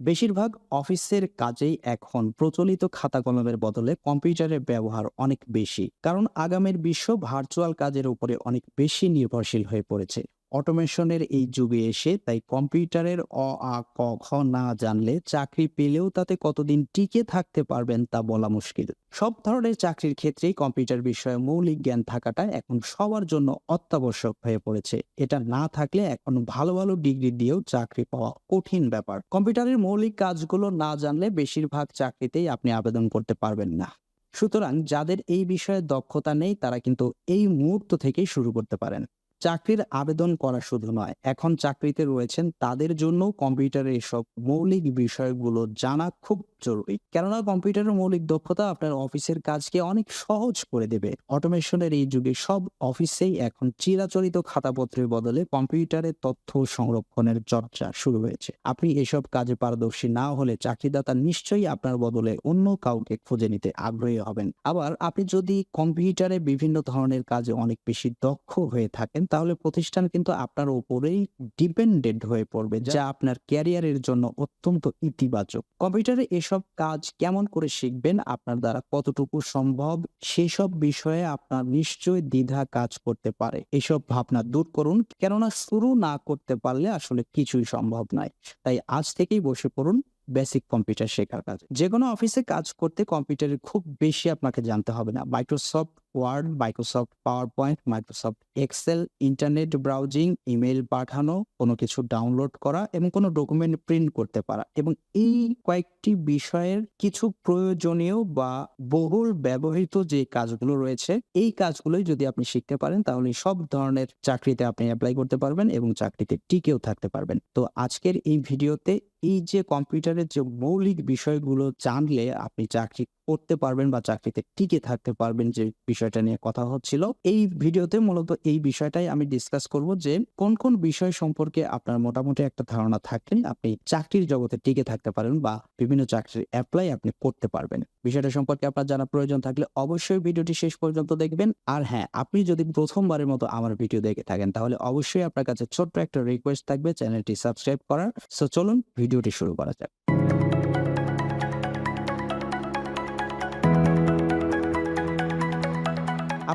বেশিরভাগ অফিসের কাজেই এখন প্রচলিত খাতা কলমের বদলে কম্পিউটারের ব্যবহার অনেক বেশি, কারণ আগামের বিশ্ব ভার্চুয়াল কাজের উপরে অনেক বেশি নির্ভরশীল হয়ে পড়েছে। অটোমেশনের এই যুগে এসে তাই কম্পিউটারের অ, আ, ক খ না জানলে চাকরি পেলেও তাতে কতদিন টিকে থাকতে পারবেন তা বলা মুশকিল। সব ধরনের চাকরির ক্ষেত্রেই কম্পিউটার বিষয়ে মৌলিক জ্ঞান থাকাটা এখন সবার জন্য অত্যাবশ্যক হয়ে পড়েছে। এটা না থাকলে এখন ভালো ভালো ডিগ্রি দিয়েও চাকরি পাওয়া কঠিন ব্যাপার। কম্পিউটারের মৌলিক কাজগুলো না জানলে বেশিরভাগ চাকরিতেই আপনি আবেদন করতে পারবেন না। সুতরাং যাদের এই বিষয়ে দক্ষতা নেই তারা কিন্তু এই মুহূর্ত থেকেই শুরু করতে পারেন। চাকরির আবেদন করা শুধু নয়, এখন চাকরিতে রয়েছেন তাদের জন্য কম্পিউটারের এসব মৌলিক বিষয়গুলো জানা খুব জরুরি। কেননা কম্পিউটারের মৌলিক দক্ষতা আপনার অফিসের কাজকে অনেক সহজ করে দেবে। অটোমেশনের এই যুগে সব অফিসেই এখন চিরাচরিত খাতাপত্রের বদলে কম্পিউটারে তথ্য সংরক্ষণের চর্চা শুরু হয়েছে। আপনি এসব কাজে পারদর্শী না হলে চাকরিদাতা নিশ্চয়ই আপনার বদলে অন্য কাউকে খুঁজে নিতে আগ্রহী হবেন। আবার আপনি যদি কম্পিউটারে বিভিন্ন ধরনের কাজে অনেক বেশি দক্ষ হয়ে থাকেন তাহলে প্রতিষ্ঠান কিন্তু আপনার উপরেই ডিপেন্ডেন্ট হয়ে পড়বে যা আপনার ক্যারিয়ারের জন্য অত্যন্ত ইতিবাচক। কম্পিউটারে এসব কাজ কেমন করে শিখবেন আপনার দ্বারা কতটুকু সম্ভব সেসব বিষয়ে আপনার নিশ্চয় দ্বিধা কাজ করতে পারে। এসব ভাবনা দূর করুন কেননা শুরু না করতে পারলে আসলে কিছুই সম্ভব নয়। তাই আজ থেকেই বসে পড়ুন বেসিক কম্পিউটার শেখার কাজ। যে কোনো অফিসে কাজ করতে কম্পিউটারের খুব বেশি আপনাকে জানতে হবে না। Microsoft Word Microsoft PowerPoint Microsoft Excel internet browsing email পাঠানো, কোনো কিছু ডাউনলোড করা এবং কোনো ডকুমেন্ট প্রিন্ট করতে পারা। এবং এই কয়েকটি বিষয়ের কিছু প্রয়োজনীয় বা বহুল ব্যবহৃত যে কাজগুলো রয়েছে, এই কাজগুলোই যদি আপনি শিখতে পারেন, তাহলে সব ধরনের চাকরিতে আপনি অ্যাপ্লাই করতে পারবেন এবং চাকরিতে টিকেও থাকতে পারবেন। তো আজকের এই ভিডিওতে এই যে কম্পিউটারের যে মৌলিক বিষয়গুলো জানলে আপনি চাকরি করতে পারবেন বা চাকরিতে টিকে থাকতে পারবেন যে বিষয়টা নিয়ে কথা হচ্ছিল। এই ভিডিওতে মূলত এই বিষয়টাই আমি ডিসকাস করব যে কোন কোন বিষয় সম্পর্কে আপনার মোটামুটি একটা ধারণা থাকলে আপনি চাকরির জগতে টিকে থাকতে পারেন বা বিভিন্ন চাকরির অ্যাপ্লাই আপনি করতে পারবেন। বিষয়টা সম্পর্কে আপনার জানা প্রয়োজন থাকলে অবশ্যই ভিডিওটি শেষ পর্যন্ত দেখবেন। আর হ্যাঁ আপনি যদি প্রথমবারের মতো আমার ভিডিও দেখে থাকেন, তাহলে অবশ্যই আপনার কাছে ছোট্ট একটা রিকোয়েস্ট থাকবে চ্যানেলটি সাবস্ক্রাইব করার। সো চলুন, ভিডিওটি শুরু করা যাক।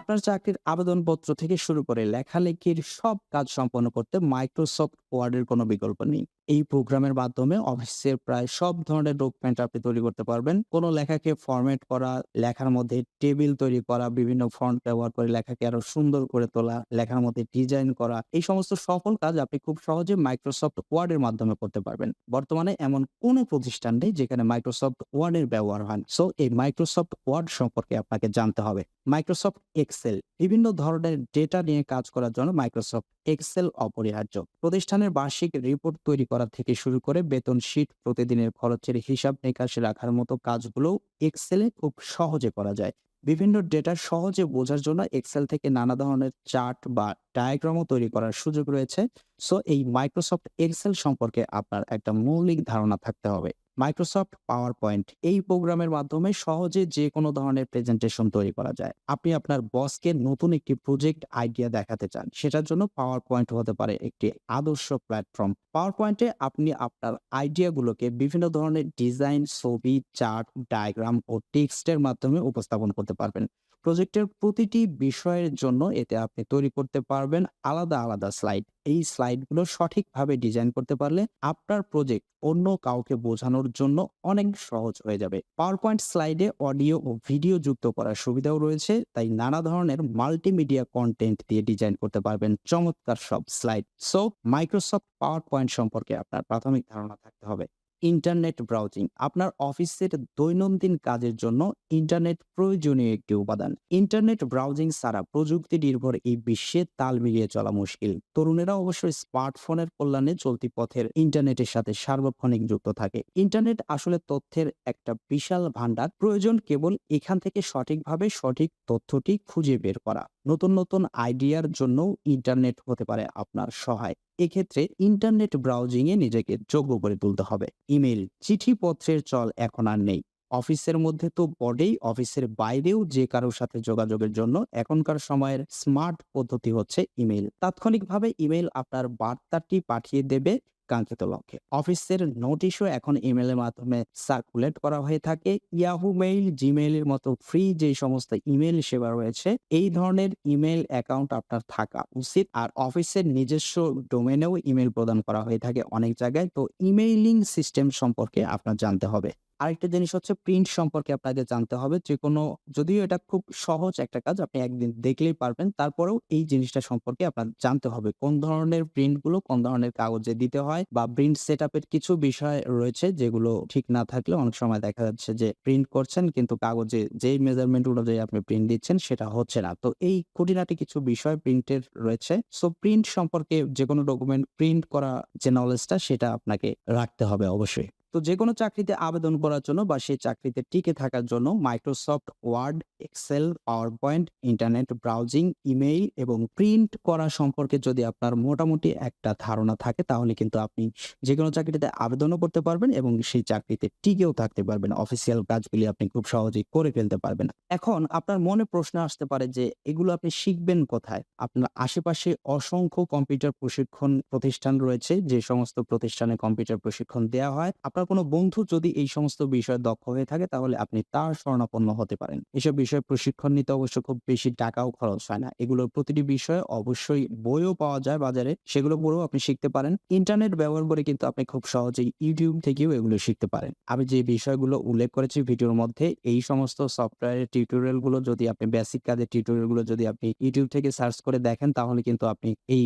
আপনার চাকরির আবেদনপত্র থেকে শুরু করে লেখালেখির সব কাজ সম্পন্ন করতে মাইক্রোসফট ওয়ার্ডের কোনো বিকল্প নেই। এই প্রোগ্রামের মাধ্যমে অফিসের প্রায় সব ধরনের ডকুমেন্ট আপনি তৈরি করতে পারবেন। কোনো লেখাকে ফরম্যাট করা, লেখার মধ্যে টেবিল তৈরি করা, বিভিন্ন ফন্ট ব্যবহার করে লেখাকে আরও সুন্দর করে তোলা, লেখার মধ্যে ডিজাইন করা, এই সমস্ত সফল কাজ আপনি খুব সহজে মাইক্রোসফট ওয়ার্ডের মাধ্যমে করতে পারবেন। বর্তমানে এমন কোনো প্রতিষ্ঠান নেই যেখানে মাইক্রোসফট ওয়ার্ডের ব্যবহার হয় সো এই মাইক্রোসফট ওয়ার্ড সম্পর্কে আপনাকে জানতে হবে। মাইক্রোসফট এক্সেল বিভিন্ন ধরনের ডেটা নিয়ে কাজ করার জন্য মাইক্রোসফট এক্সেল অপরিহার্য। প্রতিষ্ঠানের বার্ষিক রিপোর্ট তৈরি করা থেকে শুরু করে বেতন শীট প্রতিদিনের খরচের হিসাব নিকাশ রাখার মতো কাজগুলো এক্সেলে খুব সহজে করা যায়। বিভিন্ন ডেটা সহজে বোঝার জন্য এক্সেল থেকে নানা ধরনের চার্ট বা ডায়াগ্রামও তৈরি করার সুযোগ রয়েছে। সো এই মাইক্রোসফট এক্সেল সম্পর্কে আপনার একটা মৌলিক ধারণা থাকতে হবে। মাইক্রোসফট পাওয়ার পয়েন্ট এই প্রোগ্রামের মাধ্যমে সহজে যে কোনো ধরনের প্রেজেন্টেশন তৈরি করা যায়। আপনি আপনার বসকে নতুন একটি প্রজেক্ট আইডিয়া দেখাতে চান, সেটার জন্য পাওয়ার পয়েন্ট হতে পারে একটি আদর্শ প্ল্যাটফর্ম পাওয়ার পয়েন্টে আপনি আপনার আইডিয়াগুলোকে বিভিন্ন ধরনের ডিজাইন ছবি চার্ট ডায়াগ্রাম ও টেক্সটের মাধ্যমে উপস্থাপন করতে পারবেন। প্রজেক্টের প্রতিটি বিষয়ের জন্য এতে আপনি তৈরি করতে পারবেন আলাদা আলাদা স্লাইড এই স্লাইডগুলো সঠিকভাবে ডিজাইন করতে পারলে আপনার প্রজেক্ট অন্য কাউকে বোঝানোর জন্য অনেক সহজ হয়ে যাবে। পাওয়ার পয়েন্ট স্লাইডে অডিও ও ভিডিও যুক্ত করার সুবিধাও রয়েছে, তাই নানা ধরনের মাল্টিমিডিয়া কন্টেন্ট দিয়ে ডিজাইন করতে পারবেন চমৎকার সব slide so Microsoft power point সম্পর্কে আপনার প্রাথমিক ধারণা থাকতে হবে। ইন্টারনেট ব্রাউজিং আপনার অফিসের দৈনন্দিন কাজের জন্য ইন্টারনেট প্রয়োজনীয় একটি উপাদান। ইন্টারনেট ব্রাউজিং ছাড়া প্রযুক্তি নির্ভর এই বিশ্বে তাল মিলিয়ে চলা মুশকিল। তরুণেরা অবশ্যই স্মার্টফোনের কল্যাণে চলতি পথের ইন্টারনেটের সাথে সার্বক্ষণিক যুক্ত থাকে। ইন্টারনেট আসলে তথ্যের একটা বিশাল ভান্ডার প্রয়োজন কেবল এখান থেকে সঠিকভাবে সঠিক তথ্যটি খুঁজে বের করা। নতুন নতুন আইডিয়ার জন্য ইন্টারনেট হতে পারে আপনার সহায়। এক্ষেত্রে ইন্টারনেট ব্রাউজিংয়ে নিজেকে যোগ্য করে তুলতে হবে। ইমেল চিঠিপত্রের চল এখন আর নেই। অফিসের মধ্যে তো বটেই, অফিসের বাইরেও যে কারোর সাথে যোগাযোগের জন্য এখনকার সময়ের স্মার্ট পদ্ধতি হচ্ছে ইমেল তাৎক্ষণিকভাবে ইমেল আপনার বার্তাটি পাঠিয়ে দেবে কাঙ্ক্ষিত লক্ষ্যে। অফিসের নোটিশও এখন ইমেলের মাধ্যমে সার্কুলেট করা হয়ে থাকে। ইয়াহু মেইল জিমেইলের মতো ফ্রি যে সমস্ত ইমেল সেবা রয়েছে, এই ধরনের ইমেল অ্যাকাউন্ট আপনার থাকা উচিত। আর অফিসের নিজস্ব ডোমেনেও ইমেল প্রদান করা হয়ে থাকে অনেক জায়গায়। তো ইমেইলিং সিস্টেম সম্পর্কে আপনার জানতে হবে। আরেকটা জিনিস হচ্ছে প্রিন্ট সম্পর্কে আপনাকে জানতে হবে যে কোনো, যদিও এটা খুব সহজ একটা কাজ, আপনি একদিন দেখলেই পারবেন। তারপরেও এই জিনিসটা সম্পর্কে আপনার জানতে হবে কোন ধরনের প্রিন্টগুলো কোন ধরনের কাগজে দিতে হয় বা প্রিন্ট সেট কিছু বিষয় রয়েছে যেগুলো ঠিক না থাকলে অনেক সময় দেখা যাচ্ছে যে প্রিন্ট করছেন কিন্তু কাগজে যেই মেজারমেন্ট অনুযায়ী আপনি প্রিন্ট দিচ্ছেন সেটা হচ্ছে না। তো এই খুঁটিনাটি কিছু বিষয় প্রিন্টের রয়েছে। সো প্রিন্ট সম্পর্কে যে কোনো ডকুমেন্ট প্রিন্ট করা যে নলেজটা সেটা আপনাকে রাখতে হবে অবশ্যই। তো যে কোনো চাকরিতে আবেদন করার জন্য বা সেই চাকরিতে টিকে থাকার জন্য Microsoft Word Excel PowerPoint internet browsing email এবং প্রিন্ট করা সম্পর্কে যদি আপনার মোটামুটি একটা ধারণা থাকে, তাহলে কিন্তু আপনি যে কোনো চাকরিতে আবেদনও করতে পারবেন এবং সেই চাকরিতে টিকেও থাকতে পারবেন। অফিসিয়াল কাজগুলি আপনি খুব সহজেই করে ফেলতে পারবেন। এখন আপনার মনে প্রশ্ন আসতে পারে যে, এগুলো আপনি শিখবেন কোথায়? আপনার আশেপাশে অসংখ্য কম্পিউটার প্রশিক্ষণ প্রতিষ্ঠান রয়েছে, যে সমস্ত প্রতিষ্ঠানে কম্পিউটার প্রশিক্ষণ দেওয়া হয়। আপনার কোনো বন্ধু যদি এই সমস্ত বিষয়ে দক্ষ হয়ে থাকে, তাহলে আপনি তার শরণাপন্ন হতে পারেন। এসব বিষয়ে প্রশিক্ষণ নিতে অবশ্য খুব বেশি টাকাও খরচ হয় না। এগুলোর প্রতিটি বিষয়ে অবশ্যই বইও পাওয়া যায় বাজারে। সেগুলো পড়েও আপনি শিখতে পারেন। ইন্টারনেট ব্যবহার করে কিন্তু আপনি খুব সহজেই ইউটিউব থেকেও এগুলো শিখতে পারেন। আমি যে বিষয়গুলো উল্লেখ করেছি ভিডিওর মধ্যে, এই সমস্ত সফটওয়্যারের টিউটোরিয়ালগুলো যদি আপনি, বেসিক কাজের টিউটোরিয়ালগুলো যদি আপনি ইউটিউব থেকে সার্চ করে দেখেন, তাহলে কিন্তু আপনি এই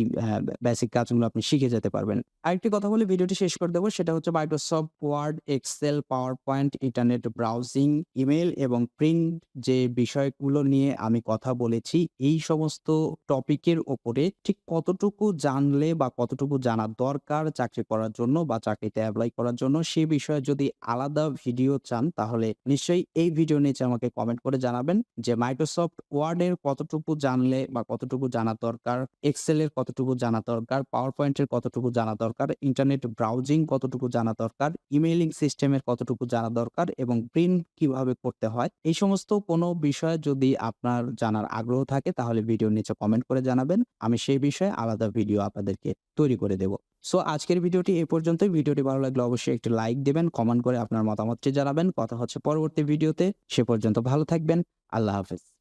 বেসিক কাজগুলো আপনি শিখে যেতে পারবেন। আরেকটি কথা বলে ভিডিওটি শেষ করে দেবো, সেটা হচ্ছে Microsoft Word Excel PowerPoint internet browsing email এবং প্রিন্ট যে বিষয়গুলো নিয়ে আমি কথা বলেছি, এই সমস্ত টপিকের ওপরে ঠিক কতটুকু জানলে বা কতটুকু জানা দরকার চাকরি করার জন্য বা চাকরিতে অ্যাপ্লাই করার জন্য, সে বিষয়ে যদি আলাদা ভিডিও চান, তাহলে নিশ্চয়ই এই ভিডিও নিচে আমাকে কমেন্ট করে জানাবেন যে মাইক্রোসফট ওয়ার্ডের কতটুকু জানলে বা কতটুকু জানা দরকার এক্সেলের কতটুকু জানা দরকার পাওয়ার পয়েন্টের কতটুকু জানা দরকার ইন্টারনেট ব্রাউজিং কতটুকু জানা দরকার ইমেইলিং সিস্টেমের কতটুকু জানা দরকার এবং প্রিন্ট কীভাবে করতে হয়, এই সমস্ত কোনো বিষয়ে যদি আপনার জানার আগ্রহ থাকে, তাহলে ভিডিওর নিচে কমেন্ট করে জানাবেন। আমি সেই বিষয়ে আলাদা ভিডিও আপনাদেরকে তৈরি করে দেব। সো আজকের ভিডিওটি এই পর্যন্তই। ভিডিওটি ভালো লাগলে অবশ্যই একটি লাইক দেবেন কমেন্ট করে আপনার মতামতটি জানাবেন। কথা হচ্ছে পরবর্তী ভিডিওতে সে পর্যন্ত ভালো থাকবেন। আল্লাহ হাফেজ।